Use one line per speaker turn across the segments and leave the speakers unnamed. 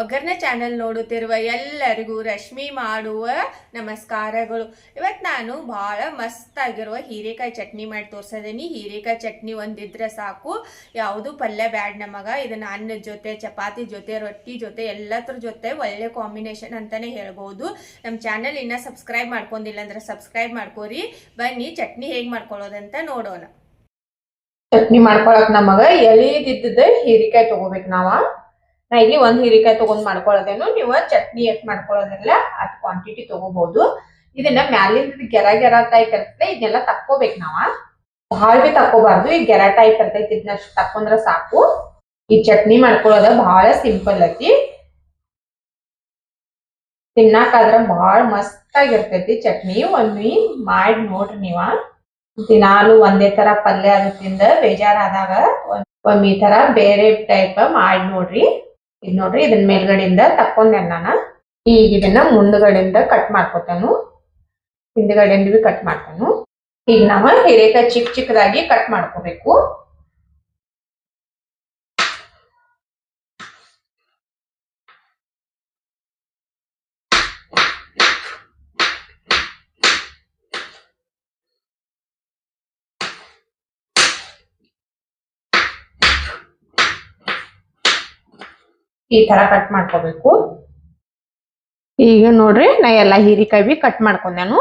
ಒಗ್ಗರಣೆ ಚಾನೆಲ್ ನೋಡುತ್ತಿರುವ ಎಲ್ಲರಿಗೂ ರಶ್ಮಿ ಮಾಡುವ ನಮಸ್ಕಾರಗಳು. ಇವತ್ತು ನಾನು ಭಾಳ ಮಸ್ತಾಗಿರುವ ಹೀರೆಕಾಯಿ ಚಟ್ನಿ ಮಾಡಿ ತೋರ್ಸಿದೀನಿ ಹೀರೆಕಾಯಿ ಚಟ್ನಿ ಒಂದಿದ್ರೆ ಸಾಕು. ಯಾವುದು ಪಲ್ಯ ಬ್ಯಾಡ್ ನಮಗ ಇದನ್ನ ಅನ್ನದ ಜೊತೆ, ಚಪಾತಿ ಜೊತೆ, ರೊಟ್ಟಿ ಜೊತೆ ಎಲ್ಲದ್ರ ಜೊತೆ ಒಳ್ಳೆ ಕಾಂಬಿನೇಷನ್ ಅಂತಾನೆ ಹೇಳ್ಬೋದು. ನಮ್ಮ ಚಾನೆಲ್ ಇನ್ನೂ ಸಬ್ಸ್ಕ್ರೈಬ್ ಮಾಡ್ಕೊಂಡಿಲ್ಲ ಅಂದ್ರೆ ಸಬ್ಸ್ಕ್ರೈಬ್ ಮಾಡ್ಕೋರಿ. ಬನ್ನಿ, ಚಟ್ನಿ ಹೇಗೆ ಮಾಡ್ಕೊಳ್ಳೋದಂತ ನೋಡೋಣ.
ಚಟ್ನಿ ಮಾಡ್ಕೊಳಕ್ ನಮಗ ಎಳಿದಿದ್ದದ ಹೀರಿಕಾಯಿ ತಗೋಬೇಕು ನಾವ. ನಾ ಇಲ್ಲಿ ಒಂದ್ ಹೀರಿಕಾಯಿ ತಗೊಂಡ್ ಮಾಡ್ಕೊಳ್ಳೋದೇನು ನೀವು ಚಟ್ನಿ ಎಷ್ಟ್ ಮಾಡ್ಕೊಳ್ಳೋದೆಲ್ಲ ಅಷ್ಟ್ ಕ್ವಾಂಟಿಟಿ ತಗೋಬಹುದು ಇದನ್ನ ಮ್ಯಾಲಿಂದ ಗೆರ ಗೆರ ಟೈಪ್ ಇರ್ತದೆ, ಇದನ್ನೆಲ್ಲ ತಕ್ಕೋಬೇಕು ನಾವ. ಬಹಳ ಬಿ ತಕ್ಕೋಬಾರ್ದು, ಈ ಗೆರ ಟೈಪ್ ಇರ್ತೈತಿ, ಇದನ್ನ ತಕ್ಕೊಂಡ್ರ ಸಾಕು. ಈ ಚಟ್ನಿ ಮಾಡ್ಕೊಳ್ಳೋದ ಬಹಳ ಸಿಂಪಲ್ ಐತಿ. ತಿನ್ನಾಕಾದ್ರ ಬಹಳ ಮಸ್ತ್ ಆಗಿರ್ತೈತಿ ಚಟ್ನಿ ಒಮ್ಮೆ ಮಾಡಿ ನೋಡ್ರಿ ನೀವ. ದಿನಾಲು ಒಂದೇ ತರ ಪಲ್ಯ ಅದು ತಿಂದ ಬೇಜಾರಾದಾಗ ಒಮ್ಮೆ ಈ ತರ ಬೇರೆ ಟೈಪ್ ಮಾಡಿ ನೋಡ್ರಿ. ಇದ್ ನೋಡ್ರಿ, ಇದನ್ ಮೇಲ್ಗಡೆಯಿಂದ ತಕ್ಕೊಂಡೆ ನಾನು ಈಗ ಇದನ್ನ ಮುಂದ್ಗಡೆಯಿಂದ ಕಟ್ ಮಾಡ್ಕೊತಾನು. ಹಿಂದ್ಗಡೆಯಿಂದ ಕಟ್ ಮಾಡ್ತಾನು. ಈಗ ನಾವ ಹಿರೇಕಾಯಿ ಚಿಕ್ಕ ಚಿಕ್ಕದಾಗಿ ಕಟ್ ಮಾಡ್ಕೋಬೇಕು. ಈ ತರ ಕಟ್ ಮಾಡ್ಕೋಬೇಕು. ಈಗ ನೋಡ್ರಿ ನಾ ಎಲ್ಲಾ ಹೀರಿಕಾಯಿ ಬಿ ಕಟ್ ಮಾಡ್ಕೊಂಡೆನು.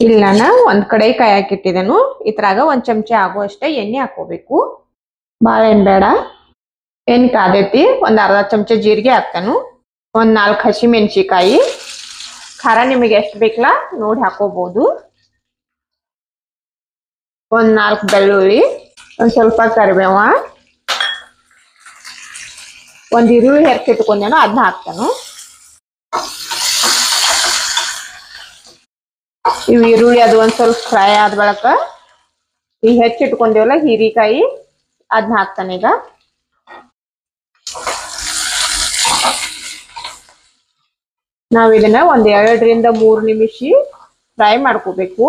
ಇಲ್ಲ ನಾ ಒಂದ್ ಕಡೆ ಕಾಯಿ ಹಾಕಿಟ್ಟಿದೆನು. ಇದ್ರಾಗ ಒಂದ್ ಚಮಚ ಆಗುವಷ್ಟೇ ಎಣ್ಣೆ ಹಾಕೋಬೇಕು. ಬಾಳ ಏನ್ ಬೇಡ. ಎಣ್ಣೆ ಕಾದೈತಿ ಒಂದ್ ಅರ್ಧ ಚಮಚ ಜೀರಿಗೆ ಹಾಕ್ತೇನು. ಒಂದ್ ನಾಲ್ಕು ಹಸಿ ಮೆಣಸಿಕಾಯಿ ಖಾರ ನಿಮಗೆ ಎಷ್ಟು ಬೇಕಲ್ಲ ನೋಡಿ ಹಾಕೋಬಹುದು ಒಂದ್ ನಾಲ್ಕು ಬೆಳ್ಳುಳ್ಳಿ ಒಂದ್ ಸ್ವಲ್ಪ ಕರಿಬೇವ. ಒಂದ್ ಈರುಳ್ಳಿ ಹೆರ್ಕಿಟ್ಕೊಂಡೇನೋ ಅದನ್ನ ಹಾಕ್ತಾನು. ಇವು ಈರುಳ್ಳಿ ಅದು ಒಂದ್ ಸ್ವಲ್ಪ ಫ್ರೈ ಆದ ಬಳಕ ಈ ಹೆಚ್ಚಿಟ್ಕೊಂಡೇವಲ್ಲ ಹೀರಿಕಾಯಿ ಅದನ್ನ ಹಾಕ್ತಾನೆ ಈಗ. ನಾವ್ ಇದನ್ನ ಒಂದ್ ಎರಡರಿಂದ ಮೂರ್ ನಿಮಿಷ ಫ್ರೈ ಮಾಡ್ಕೋಬೇಕು.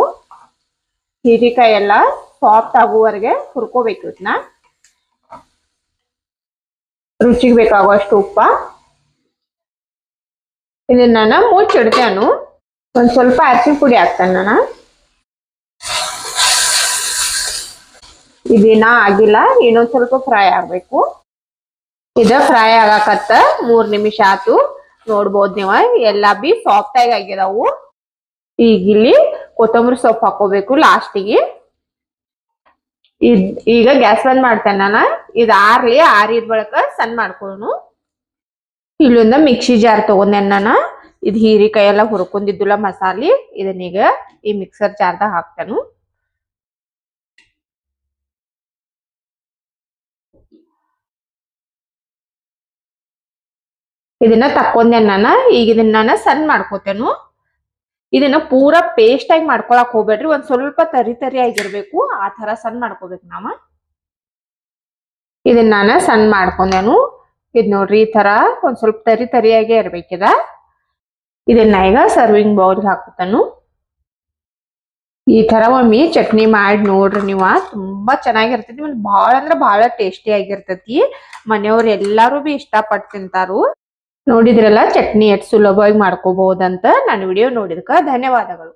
ಹೀರಿಕಾಯಿ ಎಲ್ಲ ಸಾಫ್ಟ್ ಆಗುವವರೆಗೆ ಹುರ್ಕೋಬೇಕು ಇದನ್ನ ರುಚಿಗೆ ಬೇಕಾಗುವಷ್ಟು ಉಪ್ಪ. ಇದನ್ನ ನಾನು ಮುಚ್ಚಿಡ್ತೇನು. ಒಂದು ಸ್ವಲ್ಪ ಅರಿಶಿನ ಪುಡಿ ಹಾಕ್ತೇನೆ ನಾನು. ಇದಿನ ಆಗಿಲ್ಲ, ಇನ್ನೊಂದ್ ಸ್ವಲ್ಪ ಫ್ರೈ ಆಗಬೇಕು. ಇದ ಫ್ರೈ ಆಗಾಕತ್ತ ಮೂರ್ ನಿಮಿಷ ಆತು ನೋಡ್ಬೋದು ನೀವ, ಎಲ್ಲಾ ಬಿ ಸಾಫ್ಟ್ ಆಗಿ ಆಗಿದಾವು. ಈಗ ಇಲ್ಲಿ ಕೊತ್ತಂಬರಿ ಸೊಪ್ಪು ಹಾಕೋಬೇಕು ಲಾಸ್ಟಿಗೆ ಇದ್ ಈಗ ಗ್ಯಾಸ್ ಬಂದ್ ಮಾಡ್ತೇನೆ ನಾನು. ಇದ್ ಆರ್ಲಿ ಆರಿದ ಬಳಕ ಸಣ್ಣ ಮಾಡ್ಕೊನು ಇಲ್ಲಿಂದ ಮಿಕ್ಸಿ ಜಾರ್ ತಗೊಂಡೆ ನಾನು. ಇದ್ ಹೀರಿಕಾಯಿ ಎಲ್ಲ ಹುರ್ಕೊಂಡಿದ್ದಿಲ್ಲ ಮಸಾಲಿ. ಇದನ್ನೀಗ ಈ ಮಿಕ್ಸರ್ ಜಾರ್ದಾಗ ಹಾಕ್ತೇನು. ಇದನ್ನ ತಕ್ಕೊಂಡೆ ನಾನು. ಈಗ ಇದನ್ನ ನಾನು ಸಣ್ಣ ಮಾಡ್ಕೋತೇನು. ಇದನ್ನ ಪೂರ ಪೇಸ್ಟ್ ಆಗಿ ಮಾಡ್ಕೊಳಕ್ ಹೋಗ್ಬೇಡ್ರಿ. ಒಂದ್ ಸ್ವಲ್ಪ ತರಿ ತರಿ ಆಗಿರ್ಬೇಕು. ಆ ತರ ಸಣ್ ಮಾಡ್ಕೋಬೇಕು ನಾವ. ಇದನ್ನ ನಾನು ಸಣ್ಣ ಮಾಡ್ಕೊಂಡೇನು. ಇದ್ ನೋಡ್ರಿ, ಈ ತರ ಒಂದ್ ಸ್ವಲ್ಪ ತರಿ ತರಿಯಾಗೆ ಇರ್ಬೇಕಿದ ಇದನ್ನ ಈಗ ಸರ್ವಿಂಗ್ ಬೌಲ್ ಹಾಕುತ್ತಾನು. ಈ ತರ ಒಮ್ಮಿ ಚಟ್ನಿ ಮಾಡಿ ನೋಡ್ರಿ ನೀವ. ತುಂಬಾ ಚೆನ್ನಾಗಿರ್ತೈತಿ. ಬಹಳ ಭಾಳ ಬಹಳ ಟೇಸ್ಟಿ ಆಗಿರ್ತೈತಿ. ಮನೆಯವ್ರು ಎಲ್ಲಾರು ಬಿ ಇಷ್ಟಪಟ್ಟು ತಿಂತಾರು. ನೋಡಿದ್ರಲ್ಲ ಚಟ್ನಿ ಎಷ್ಟು ಸುಲಭವಾಗಿ ಮಾಡ್ಕೋಬಹುದಂತ ನಾನು ವಿಡಿಯೋ ನೋಡಿದಕ್ಕ ಧನ್ಯವಾದಗಳು.